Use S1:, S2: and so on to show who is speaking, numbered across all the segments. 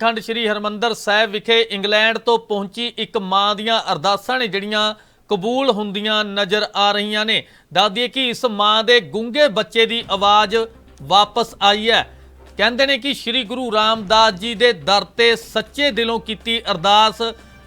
S1: ਖੰਡ ਸ੍ਰੀ ਹਰਮੰਦਰ ਸਾਹਿਬ ਵਿਖੇ ਇੰਗਲੈਂਡ ਤੋਂ ਪਹੁੰਚੀ ਇੱਕ ਮਾਂ ਦੀਆਂ ਅਰਦਾਸਾਂ ਨੇ ਜਿਹੜੀਆਂ ਕਬੂਲ ਹੁੰਦੀਆਂ ਨਜ਼ਰ ਆ ਰਹੀਆਂ ਨੇ। ਦੱਸਦੀਏ ਕਿ ਇਸ ਮਾਂ ਦੇ ਗੁੰਗੇ ਬੱਚੇ ਦੀ ਆਵਾਜ਼ ਵਾਪਸ ਆਈ ਹੈ। ਕਹਿੰਦੇ ਨੇ ਕਿ ਸ੍ਰੀ ਗੁਰੂ ਰਾਮਦਾਸ ਜੀ ਦੇ ਦਰ ਤੇ ਸੱਚੇ ਦਿਲੋਂ ਕੀਤੀ ਅਰਦਾਸ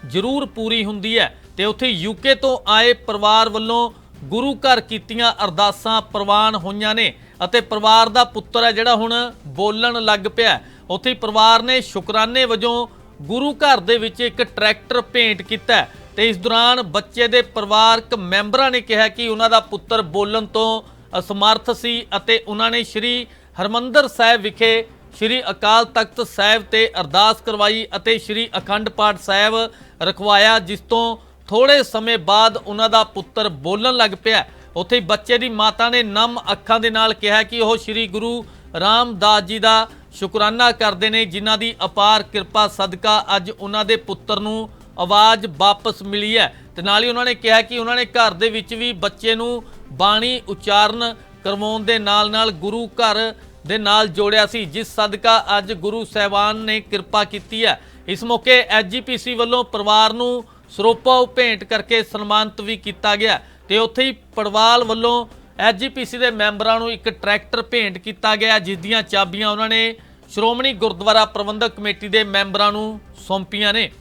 S1: ਜ਼ਰੂਰ ਪੂਰੀ ਹੁੰਦੀ ਹੈ ਤੇ ਉੱਥੇ ਯੂਕੇ ਤੋਂ ਆਏ ਪਰਿਵਾਰ ਵੱਲੋਂ ਗੁਰੂ ਘਰ ਕੀਤੀਆਂ ਅਰਦਾਸਾਂ ਪ੍ਰਵਾਨ ਹੋਈਆਂ ਨੇ ਅਤੇ ਪਰਿਵਾਰ ਦਾ ਪੁੱਤਰ ਹੈ ਜਿਹੜਾ ਹੁਣ ਬੋਲਣ ਲੱਗ ਪਿਆ ਉੱਥੇ ਪਰਿਵਾਰ ਨੇ ਸ਼ੁਕਰਾਨੇ ਵਜੋਂ ਗੁਰੂ ਘਰ ਦੇ ਵਿੱਚ ਇੱਕ ਟਰੈਕਟਰ ਭੇਂਟ ਕੀਤਾ ਹੈ ਤੇ ਇਸ ਦੌਰਾਨ ਬੱਚੇ ਦੇ ਪਰਿਵਾਰਕ ਮੈਂਬਰਾਂ ਨੇ ਕਿਹਾ ਕਿ ਉਹਨਾਂ ਦਾ ਪੁੱਤਰ ਬੋਲਣ ਤੋਂ ਅਸਮਰਥ ਸੀ ਅਤੇ ਉਹਨਾਂ ਨੇ ਸ੍ਰੀ ਹਰਮੰਦਰ ਸਾਹਿਬ ਵਿਖੇ ਸ੍ਰੀ ਅਕਾਲ ਤਖਤ ਸਾਹਿਬ ਤੇ ਅਰਦਾਸ ਕਰਵਾਈ ਅਤੇ ਸ੍ਰੀ ਅਖੰਡ ਪਾਠ ਸਾਹਿਬ ਰਖਵਾਇਆ, ਜਿਸ ਤੋਂ ਥੋੜੇ ਸਮੇਂ ਬਾਅਦ ਉਹਨਾਂ ਦਾ ਪੁੱਤਰ ਬੋਲਣ ਲੱਗ ਪਿਆ। ਉੱਥੇ ਬੱਚੇ ਦੀ ਮਾਤਾ ਨੇ ਨਮ ਅੱਖਾਂ ਦੇ ਨਾਲ ਕਿਹਾ ਕਿ ਉਹ ਸ੍ਰੀ ਗੁਰੂ ਰਾਮਦਾਸ ਜੀ ਦਾ ਸ਼ੁਕਰਾਨਾ ਕਰਦੇ ਨੇ ਜਿਨ੍ਹਾਂ ਦੀ ਅਪਾਰ ਕਿਰਪਾ ਸਦਕਾ ਅੱਜ ਉਹਨਾਂ ਦੇ ਪੁੱਤਰ ਨੂੰ ਆਵਾਜ਼ ਵਾਪਸ ਮਿਲੀ ਹੈ। ਤੇ ਨਾਲ ਹੀ ਉਹਨਾਂ ਨੇ ਕਿਹਾ ਕਿ ਉਹਨਾਂ ਨੇ ਘਰ ਦੇ ਵਿੱਚ ਵੀ ਬੱਚੇ ਨੂੰ ਬਾਣੀ ਉਚਾਰਨ ਕਰਵਾਉਣ ਦੇ ਨਾਲ-ਨਾਲ ਗੁਰੂ ਘਰ ਦੇ ਨਾਲ ਜੋੜਿਆ ਸੀ, ਜਿਸ ਸਦਕਾ ਅੱਜ ਗੁਰੂ ਸਾਹਿਬਾਨ ਨੇ ਕਿਰਪਾ ਕੀਤੀ ਹੈ। ਇਸ ਮੌਕੇ ਐਜੀਪੀਸੀ ਵੱਲੋਂ ਪਰਿਵਾਰ ਨੂੰ ਸਰੋਪਾ ਭੇਂਟ ਕਰਕੇ ਸਨਮਾਨਿਤ ਵੀ ਕੀਤਾ ਗਿਆ। ਤੇ ਉੱਥੇ ਹੀ ਪੜਵਾਲ ਵੱਲੋਂ ਐਜੀਪੀਸੀ ਦੇ ਮੈਂਬਰਾਂ ਨੂੰ ਇੱਕ ਟਰੈਕਟਰ ਭੇਂਟ ਕੀਤਾ ਗਿਆ, ਜਿਸ ਦੀਆਂ ਚਾਬੀਆਂ ਉਹਨਾਂ ਨੇ ਸ਼੍ਰੋਮਣੀ ਗੁਰਦੁਆਰਾ ਪ੍ਰਬੰਧਕ ਕਮੇਟੀ ਦੇ ਮੈਂਬਰਾਂ ਨੂੰ ਸੌਂਪੀਆਂ ਨੇ।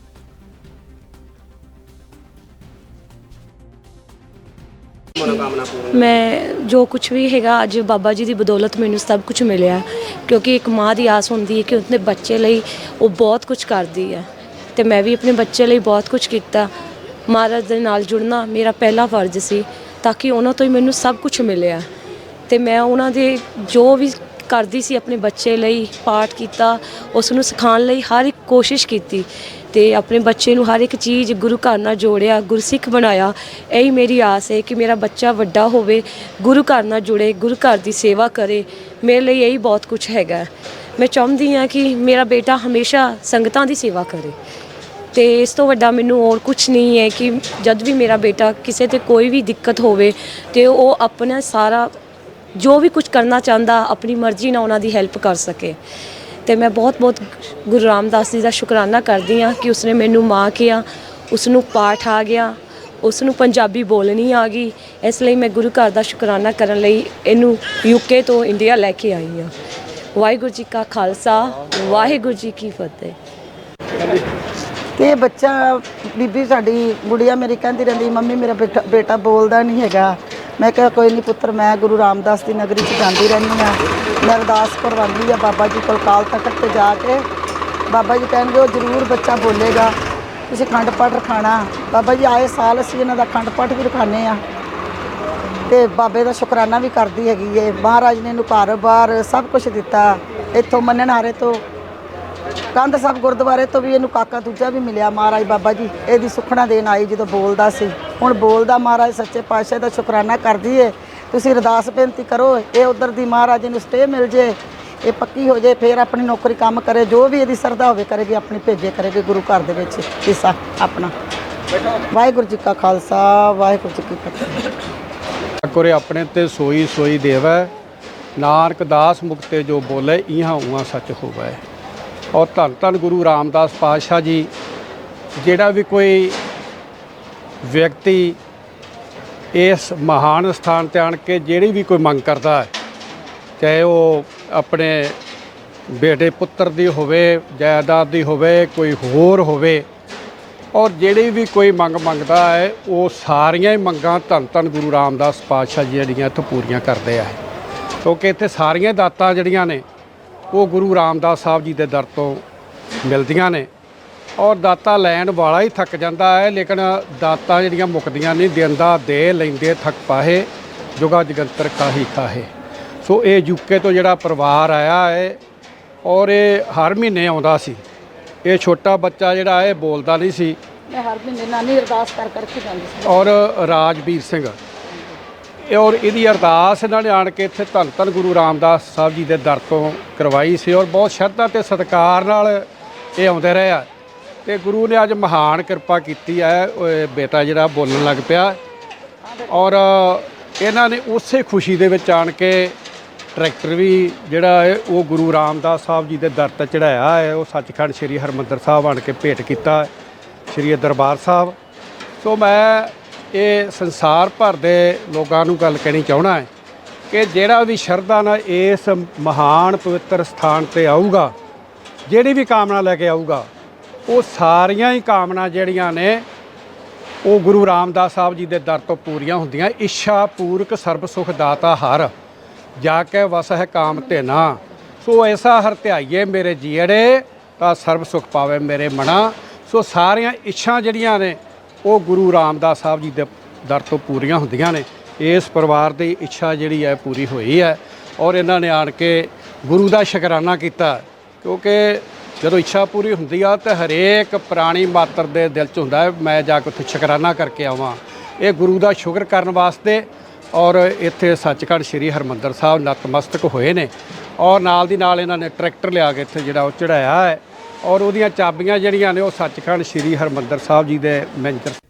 S2: ਮੈਂ ਜੋ ਕੁਝ ਵੀ ਹੈਗਾ, ਅੱਜ ਬਾਬਾ ਜੀ ਦੀ ਬਦੌਲਤ ਮੈਨੂੰ ਸਭ ਕੁਝ ਮਿਲਿਆ। ਕਿਉਂਕਿ ਇੱਕ ਮਾਂ ਦੀ ਆਸ ਹੁੰਦੀ ਹੈ ਕਿ ਉਸਨੇ ਬੱਚੇ ਲਈ ਉਹ ਬਹੁਤ ਕੁਝ ਕਰਦੀ ਹੈ। ਤੇ ਮੈਂ ਵੀ ਆਪਣੇ ਬੱਚੇ ਲਈ ਬਹੁਤ ਕੁਝ ਕੀਤਾ। ਮਹਾਰਾਜ ਦੇ ਨਾਲ ਜੁੜਨਾ ਮੇਰਾ ਪਹਿਲਾ ਫਰਜ਼ ਸੀ, ਤਾਂ ਕਿ ਉਹਨਾਂ ਤੋਂ ਹੀ ਮੈਨੂੰ ਸਭ ਕੁਝ ਮਿਲਿਆ। ਤੇ ਮੈਂ ਉਹਨਾਂ ਦੇ ਜੋ ਵੀ ਕਰਦੀ ਸੀ ਆਪਣੇ ਬੱਚੇ ਲਈ ਪਾਠ ਕੀਤਾ, ਉਸ ਨੂੰ ਸਿਖਾਉਣ ਲਈ ਹਰ ਇੱਕ ਕੋਸ਼ਿਸ਼ ਕੀਤੀ ਤੇ ਆਪਣੇ ਬੱਚੇ ਨੂੰ ਹਰ ਇੱਕ ਚੀਜ਼ ਗੁਰੂ ਘਰ ਨਾਲ ਜੋੜਿਆ, ਗੁਰਸਿੱਖ ਬਣਾਇਆ। ਇਹੀ ਮੇਰੀ ਆਸ ਹੈ ਕਿ ਮੇਰਾ ਬੱਚਾ ਵੱਡਾ ਹੋਵੇ, ਗੁਰੂ ਘਰ ਨਾਲ ਜੁੜੇ, ਗੁਰੂ ਘਰ ਦੀ ਸੇਵਾ ਕਰੇ। ਮੇਰੇ ਲਈ ਇਹੀ ਬਹੁਤ ਕੁਝ ਹੈਗਾ। ਮੈਂ ਚਾਹੁੰਦੀ ਹਾਂ ਕਿ ਮੇਰਾ ਬੇਟਾ ਹਮੇਸ਼ਾ ਸੰਗਤਾਂ ਦੀ ਸੇਵਾ ਕਰੇ। ਤੇ ਇਸ ਤੋਂ ਵੱਡਾ ਮੈਨੂੰ ਹੋਰ ਕੁਝ ਨਹੀਂ ਹੈ ਕਿ ਜਦ ਵੀ ਮੇਰਾ ਬੇਟਾ ਕਿਸੇ ਤੇ ਕੋਈ ਵੀ ਦਿੱਕਤ ਹੋਵੇ, ਤੇ ਉਹ ਆਪਣਾ ਸਾਰਾ ਜੋ ਵੀ ਕੁਝ ਕਰਨਾ ਚਾਹੁੰਦਾ, ਆਪਣੀ ਮਰਜ਼ੀ ਨਾਲ ਉਹਨਾਂ ਦੀ ਹੈਲਪ ਕਰ ਸਕੇ। ਤੇ ਮੈਂ ਬਹੁਤ ਬਹੁਤ ਗੁਰੂ ਰਾਮਦਾਸ ਜੀ ਦਾ ਸ਼ੁਕਰਾਨਾ ਕਰਦੀ ਹਾਂ ਕਿ ਉਸਨੇ ਮੈਨੂੰ ਮਾਂ ਕਿਹਾ ਉਸ ਨੂੰ ਪਾਠ ਆ ਗਿਆ ਉਸ ਨੂੰ ਪੰਜਾਬੀ ਬੋਲਣੀ ਆ ਗਈ। ਇਸ ਲਈ ਮੈਂ ਗੁਰੂ ਘਰ ਦਾ ਸ਼ੁਕਰਾਨਾ ਕਰਨ ਲਈ ਇਹਨੂੰ ਯੂਕੇ ਤੋਂ ਇੰਡੀਆ ਲੈ ਕੇ ਆਈ ਹਾਂ। ਵਾਹਿਗੁਰੂ ਜੀ ਕਾ ਖਾਲਸਾ, ਵਾਹਿਗੁਰੂ ਜੀ ਕੀ ਫਤਿਹ।
S3: ਤੇ ਬੱਚਾ, ਬੀਬੀ ਸਾਡੀ ਗੁੜੀਆ ਮੇਰੀ ਕਹਿੰਦੀ ਰਹਿੰਦੀ, ਮੰਮੀ ਮੇਰਾ ਬੇਟਾ ਬੇਟਾ ਬੋਲਦਾ ਨਹੀਂ ਹੈਗਾ। ਮੈਂ ਕਿਹਾ ਕੋਈ ਨਹੀਂ ਪੁੱਤਰ, ਮੈਂ ਗੁਰੂ ਰਾਮਦਾਸ ਦੀ ਨਗਰੀ 'ਚ ਜਾਂਦੀ ਰਹਿੰਦੀ ਆ ਮੈਂ ਅਰਦਾਸ ਕਰਵਾਉਂਦੀ ਆ ਬਾਬਾ ਜੀ ਕੋਲ ਕਾਲ ਤਖਤ ਤੇ ਜਾ ਕੇ। ਬਾਬਾ ਜੀ ਕਹਿਣਗੇ, ਉਹ ਜ਼ਰੂਰ ਬੱਚਾ ਬੋਲੇਗਾ। ਤੁਸੀਂ ਖੰਡ ਪਾਠ ਰਖਾਣਾ। ਬਾਬਾ ਜੀ, ਆਏ ਸਾਲ ਅਸੀਂ ਇਹਨਾਂ ਦਾ ਖੰਡ ਪਾਠ ਵੀ ਰਖਾਣੇ ਆ ਤੇ ਬਾਬੇ ਦਾ ਸ਼ੁਕਰਾਨਾ ਵੀ ਕਰਦੀ ਹੈਗੀ ਏ। ਮਹਾਰਾਜ ਨੇ ਇਹਨੂੰ ਘਰ-ਬਾਰ ਸਭ ਕੁਝ ਦਿੱਤਾ। ਇੱਥੋਂ ਮੰਨਣ ਹਾਰੇ ਤੋਂ ਕੰਧ ਸਾਹਿਬ ਗੁਰਦੁਆਰੇ ਤੋਂ ਵੀ ਇਹਨੂੰ ਕਾਕਾ ਦੂਜਾ ਵੀ ਮਿਲਿਆ ਮਹਾਰਾਜ ਬਾਬਾ ਜੀ। ਇਹਦੀ ਸੁਖਣਾ ਦੇਣ ਆਈ ਜਦੋਂ ਬੋਲਦਾ ਸੀ। ਹੁਣ ਬੋਲਦਾ ਮਹਾਰਾਜ ਸੱਚੇ ਪਾਤਸ਼ਾਹ ਦਾ ਸ਼ੁਕਰਾਨਾ ਕਰਦੀ ਏ ਤੁਸੀਂ ਅਰਦਾਸ ਬੇਨਤੀ ਕਰੋ, ਇਹ ਉਧਰ ਦੀ ਮਹਾਰਾਜ ਨੂੰ ਸਟੇ ਮਿਲ ਜੇ। ਇਹ ਪੱਕੀ ਹੋ ਜੇ, ਫਿਰ ਆਪਣੀ ਨੌਕਰੀ ਕੰਮ ਕਰੇ। ਜੋ ਵੀ ਇਹਦੀ ਸਰਦਾ ਹੋਵੇ, ਕਰੇਗੀ, ਆਪਣੀ ਭੇਜੇ ਕਰੇਗੀ ਗੁਰੂ ਘਰ ਦੇ ਵਿੱਚ। ਹਿੱਸਾ ਆਪਣਾ। ਵਾਹਿਗੁਰੂ ਜੀ ਕਾ ਖਾਲਸਾ, ਵਾਹਿਗੁਰੂ ਜੀ ਕੀ ਫਤਿਹ।
S4: ਕੋਰੇ ਆਪਣੇ ਤੇ ਸੋਈ ਸੋਈ ਦੇਵੈ। ਨਾਨਕ ਦਾਸ ਮੁਕਤੇ ਜੋ ਬੋਲੇ, ਇਹਾਂ ਉਹਾਂ ਸੱਚ ਹੋਵੇ। ਔਰ ਧੰਨ ਧੰਨ ਗੁਰੂ ਰਾਮਦਾਸ ਪਾਤਸ਼ਾਹ ਜੀ, ਜਿਹੜਾ ਵੀ ਕੋਈ ਵਿਅਕਤੀ ਇਸ ਮਹਾਨ ਸਥਾਨ ਤੇ ਆਣ ਕੇ ਜਿਹੜੀ ਵੀ ਕੋਈ ਮੰਗ ਕਰਦਾ ਹੈ, ਚਾਹੇ ਉਹ ਆਪਣੇ ਬੇਟੇ ਪੁੱਤਰ ਦੀ ਹੋਵੇ, ਜਾਇਦਾਦ ਦੀ ਹੋਵੇ, ਕੋਈ ਹੋਰ ਹੋਵੇ, ਔਰ ਜਿਹੜੀ ਵੀ ਕੋਈ ਮੰਗ ਮੰਗਦਾ ਹੈ, ਉਹ ਸਾਰੀਆਂ ਹੀ ਮੰਗਾਂ ਧੰਨ ਧੰਨ ਗੁਰੂ ਰਾਮਦਾਸ ਪਾਤਸ਼ਾਹ ਜੀ ਜਿਹੜੀਆਂ ਇੱਥੋਂ ਪੂਰੀਆਂ ਕਰਦੇ ਆ। ਕਿਉਂਕਿ ਇੱਥੇ ਸਾਰੀਆਂ ਦਾਤਾਂ ਜਿਹੜੀਆਂ ਨੇ ਉਹ ਗੁਰੂ ਰਾਮਦਾਸ ਸਾਹਿਬ ਜੀ ਦੇ ਦਰ ਤੋਂ ਮਿਲਦੀਆਂ ਨੇ ਔਰ ਦਾਤਾ ਲੈਣ ਵਾਲਾ ਹੀ ਥੱਕ ਜਾਂਦਾ ਹੈ ਲੇਕਿਨ ਦਾਤਾਂ ਜਿਹੜੀਆਂ ਮੁੱਕਦੀਆਂ ਨਹੀਂ ਦਿੰਦਾ ਦੇ ਲੈਂਦੇ ਥੱਕ ਪਾਹੇ ਜੁਗਾ ਜਗੰਤਰ ਕਾਹੀ ਖਾਹੇ ਸੋ ਇਹ ਯੂਕੇ ਤੋਂ ਜਿਹੜਾ ਪਰਿਵਾਰ ਆਇਆ ਹੈ ਔਰ ਇਹ ਹਰ ਮਹੀਨੇ ਆਉਂਦਾ ਸੀ। ਇਹ ਛੋਟਾ ਬੱਚਾ ਜਿਹੜਾ ਇਹ ਬੋਲਦਾ ਨਹੀਂ ਸੀ।
S3: ਮੈਂ ਹਰ ਮਹੀਨੇ ਨਾਨੀ ਅਰਦਾਸ ਕਰ ਕਰਕੇ ਜਾਂਦੀ ਸੀ।
S4: ਔਰ ਰਾਜਵੀਰ ਸਿੰਘ ਔਰ ਇਹਦੀ ਅਰਦਾਸ ਇਹਨਾਂ ਨੇ ਆਣ ਕੇ ਇੱਥੇ ਧੰਨ ਧੰਨ ਗੁਰੂ ਰਾਮਦਾਸ ਸਾਹਿਬ ਜੀ ਦੇ ਦਰ ਤੋਂ ਕਰਵਾਈ ਸੀ ਔਰ ਬਹੁਤ ਸ਼ਰਧਾ ਤੇ ਸਤਿਕਾਰ ਨਾਲ ਇਹ ਆਉਂਦੇ ਰਹੇ ਆ। ਤੇ ਗੁਰੂ ਨੇ ਅੱਜ ਮਹਾਨ ਕਿਰਪਾ ਕੀਤੀ ਹੈ ਬੇਟਾ ਜਿਹੜਾ ਬੋਲਣ ਲੱਗ ਪਿਆ। ਔਰ ਇਹਨਾਂ ਨੇ ਉਸੇ ਖੁਸ਼ੀ ਦੇ ਵਿੱਚ ਆਣ ਕੇ ਟਰੈਕਟਰ ਵੀ ਜਿਹੜਾ ਹੈ, ਉਹ ਗੁਰੂ ਰਾਮਦਾਸ ਸਾਹਿਬ ਜੀ ਦੇ ਦਰ ਤੇ ਚੜਾਇਆ ਹੈ। ਉਹ ਸੱਚਖੰਡ ਸ੍ਰੀ ਹਰਮੰਦਰ ਸਾਹਿਬ ਆਣ ਕੇ ਭੇਟ ਕੀਤਾ ਸ੍ਰੀ ਦਰਬਾਰ ਸਾਹਿਬ। ਸੋ ਮੈਂ ਇਹ ਸੰਸਾਰ ਭਰ ਦੇ ਲੋਕਾਂ ਨੂੰ ਗੱਲ ਕਹਿਣੀ ਚਾਹਣਾ ਹੈ ਕਿ ਜਿਹੜਾ ਵੀ ਸ਼ਰਧਾ ਨਾਲ ਇਸ ਮਹਾਨ ਪਵਿੱਤਰ ਸਥਾਨ ਤੇ ਆਊਗਾ, ਜਿਹੜੀ ਵੀ ਕਾਮਨਾ ਲੈ ਕੇ ਆਊਗਾ, ਉਹ ਸਾਰੀਆਂ ਹੀ ਕਾਮਨਾ ਜਿਹੜੀਆਂ ਨੇ, ਉਹ ਗੁਰੂ ਰਾਮਦਾਸ ਸਾਹਿਬ ਜੀ ਦੇ ਦਰ ਤੋਂ ਪੂਰੀਆਂ ਹੁੰਦੀਆਂ। ਇੱਛਾ ਪੂਰਕ ਸਰਬ ਸੁਖ ਦਾਤਾ ਹਰ, ਜਾ ਕੇ ਵਸ ਹੈ ਕਾਮ ਤੇ ਨਾ। ਸੋ ਐਸਾ ਹਰ ਧਿਆਈਏ ਮੇਰੇ ਜੀੜੇ ਤਾਂ ਸਰਬ ਸੁਖ ਪਾਵੇ ਮੇਰੇ ਮਨਾ। ਸੋ ਸਾਰੀਆਂ ਇੱਛਾ ਜਿਹੜੀਆਂ ਨੇ ਉਹ ਗੁਰੂ ਰਾਮਦਾਸ ਸਾਹਿਬ ਜੀ ਦੇ ਦਰ ਤੋਂ ਪੂਰੀਆਂ ਹੁੰਦੀਆਂ ਨੇ। ਇਸ ਪਰਿਵਾਰ ਦੀ ਇੱਛਾ ਜਿਹੜੀ ਹੈ ਪੂਰੀ ਹੋਈ ਹੈ ਔਰ ਇਹਨਾਂ ਨੇ ਆਣ ਕੇ ਗੁਰੂ ਦਾ ਸ਼ੁਕਰਾਨਾ ਕੀਤਾ ਕਿਉਂਕਿ ਜਦੋਂ ਇੱਛਾ ਪੂਰੀ ਹੁੰਦੀ ਆ ਤਾਂ ਹਰੇਕ ਪ੍ਰਾਣੀ ਮਾਤਰ ਦੇ ਦਿਲ 'ਚ ਹੁੰਦਾ ਮੈਂ ਜਾ ਕੇ ਉੱਥੇ ਸ਼ੁਕਰਾਨਾ ਕਰਕੇ ਆਵਾਂ। ਇਹ ਗੁਰੂ ਦਾ ਸ਼ੁਕਰ ਕਰਨ ਵਾਸਤੇ ਔਰ ਇੱਥੇ ਸੱਚਖੰਡ ਸ੍ਰੀ ਹਰਮੰਦਰ ਸਾਹਿਬ ਨਤਮਸਤਕ ਹੋਏ ਨੇ। ਔਰ ਨਾਲ ਦੀ ਨਾਲ ਇਹਨਾਂ ਨੇ ਟਰੈਕਟਰ ਲਿਆ ਕੇ ਇੱਥੇ ਜਿਹੜਾ ਉਹ ਚੜਾਇਆ ਹੈ। ਔਰ ਉਹਦੀਆਂ ਚਾਬੀਆਂ ਜਿਹੜੀਆਂ ਨੇ ਉਹ ਸੱਚਖੰਡ ਸ੍ਰੀ ਹਰਮੰਦਰ ਸਾਹਿਬ ਜੀ ਦੇ ਮੈਨੇਜਰ